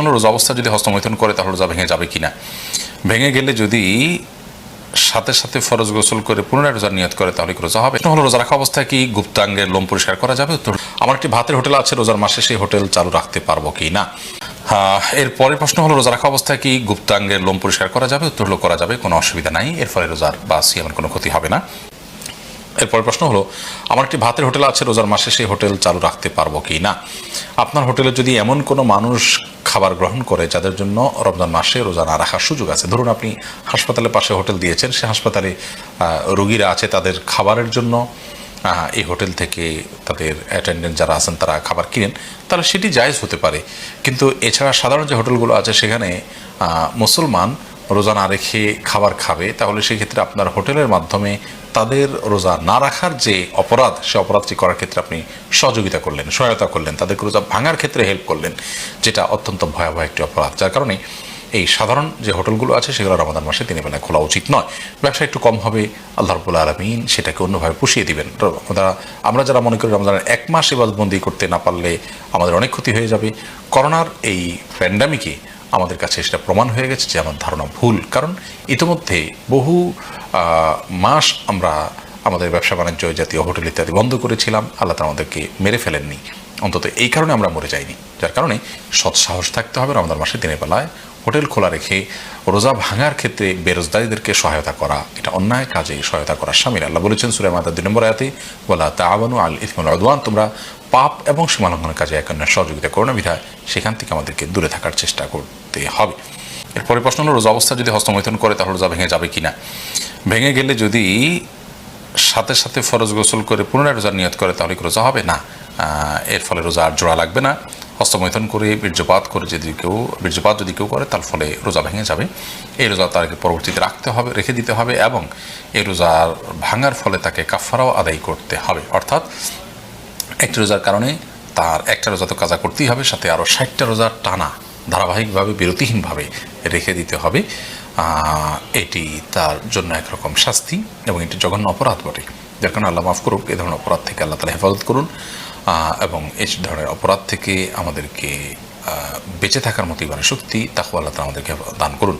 হলো রোজা অবস্থা যদি হস্তমৈথুন করে, তাহলে রোজা ভেঙে যাবে কিনা? ভেঙে গেলে যদি সাথে সাথে ফরজ গোসল করে পুনরায় রোজার নিয়ত করে, তাহলে রোজা হবে? প্রশ্ন হলো, রোজা রাখা অবস্থায় কি গুপ্তাঙ্গের লোম পরিষ্কার করা যাবে? উত্তর, আমার একটি ভাতের হোটেল আছে, রোজার মাসে সেই হোটেল চালু রাখতে পারব কি না? এর পরের প্রশ্ন হলো, রোজা রাখা অবস্থায় কি গুপ্তাঙ্গের লোম পরিষ্কার করা যাবে? উত্তর করা যাবে, কোনো অসুবিধা নাই, এর ফলে রোজার বা সিয়ামের কোনো ক্ষতি হবে না। এরপর প্রশ্ন হলো, আমার একটি ভাতের হোটেল আছে, রোজার মাসে সেই হোটেল চালু রাখতে পারব কি না? আপনার হোটেলে যদি এমন কোনো মানুষ খাবার গ্রহণ করে যাদের জন্য রমজান মাসে রোজা না রাখার সুযোগ আছে? ধরুন আপনি হাসপাতালের পাশে হোটেল দিয়েছেন, সে হাসপাতালে রোগীরা আছে তাদের খাবারের জন্য এই হোটেল থেকে তাদের অ্যাটেন্ডেন্ট যারা আছেন তারা খাবার কিনেন, তাহলে সেটি জায়েজ হতে পারে। কিন্তু এছাড়া সাধারণ যে হোটেলগুলো আছে সেখানে মুসলমান রোজা না রেখে খাবার খাবে, তাহলে সেক্ষেত্রে আপনার হোটেলের মাধ্যমে তাদের রোজা না রাখার যে অপরাধ, সে অপরাধটি করার ক্ষেত্রে আপনি সহযোগিতা করলেন, সহায়তা করলেন, তাদেরকে রোজা ভাঙার ক্ষেত্রে হেল্প করলেন, যেটা অত্যন্ত ভয়াবহ একটি অপরাধ। যার কারণে এই সাধারণ যে হোটেলগুলো আছে, সেগুলো রমাদান মাসে দিনের বেলায় খোলা উচিত নয়। ব্যবসা একটু কম হবে, আল্লাহ রবুল আলমিন সেটাকে অন্যভাবে পুষিয়ে দিবেন। আমরা যারা মনে করি রমজানের এক মাস এবাদবন্দি করতে না পারলে আমাদের অনেক ক্ষতি হয়ে যাবে। করোনার এই প্যান্ডামিকে আমাদের কাছে সেটা প্রমাণ হয়ে গেছে যে আমার ধারণা ভুল। কারণ ইতিমধ্যে বহু মাস আমরা আমাদের ব্যবসা বাণিজ্য জাতীয় হোটেল ইত্যাদি বন্ধ করেছিলাম। আল্লাহ আমাদেরকে মেরে ফেলেননি। অন্তত এই কারণে আমরা মরে যাইনি। যার কারণে সৎসাহস থাকতে হবে রমজান মাসে দিনের বেলায়। হোটেল খোলা রেখে রোজা ভাঙার ক্ষেত্রে বেরোজগারীদেরকে সহায়তা করা, এটা অন্যায় কাজে সহায়তা করা সামিল। আল্লাহ বলেছেন সুরে মাতা দুই নম্বর আয়াতে বলা তা আবানু আল ইসমুল আদওয়ান তোমরা পাপ এবং সীমালঙ্ঘনের কাজে এক অন্যের সহযোগিতা করো না, বিধায় সেখান থেকে আমাদেরকে দূরে থাকার চেষ্টা করতে হবে। এরপরে প্রশ্ন হলো, রোজা অবস্থা যদি হস্তমৈথুন করে, তাহলে রোজা ভেঙে যাবে কিনা? ভেঙে গেলে যদি সাথে সাথে ফরজ গোসল করে পুনরায় রোজার নিয়ত করে, তাহলে কি রোজা হবে? না। এর ফলে রোজা আর জোড়া লাগবে না। হস্তমৈথন করে, বীর্যপাত করে যদি কেউ, বীর্যপাত যদি কেউ করে, তার ফলে রোজা ভেঙে যাবে। এই রোজা তাকে পরবর্তীতে রাখতে হবে, রেখে দিতে হবে এবং এই রোজার ভাঙার ফলে তাকে কাফারাও আদায় করতে হবে। অর্থাৎ একটি রোজার কারণে তার একটা রোজা তো কাজা করতেই হবে, সাথে আরও ষাটটা রোজার টানা ধারাবাহিকভাবে, বিরতিহীনভাবে রেখে দিতে হবে। এটি তার জন্য একরকম শাস্তি এবং এটি জঘন্য অপরাধ বটে। যার কারণে আল্লাহ মাফ করুক, এ ধরনের অপরাধ থেকে আল্লাহ তালা হেফাজত করুন। এবং এই ধরনের অপরাধ থেকে আমাদেরকে বেঁচে থাকার মতো এবারে শক্তি তাকে আল্লাহ আমাদেরকে দান করুন।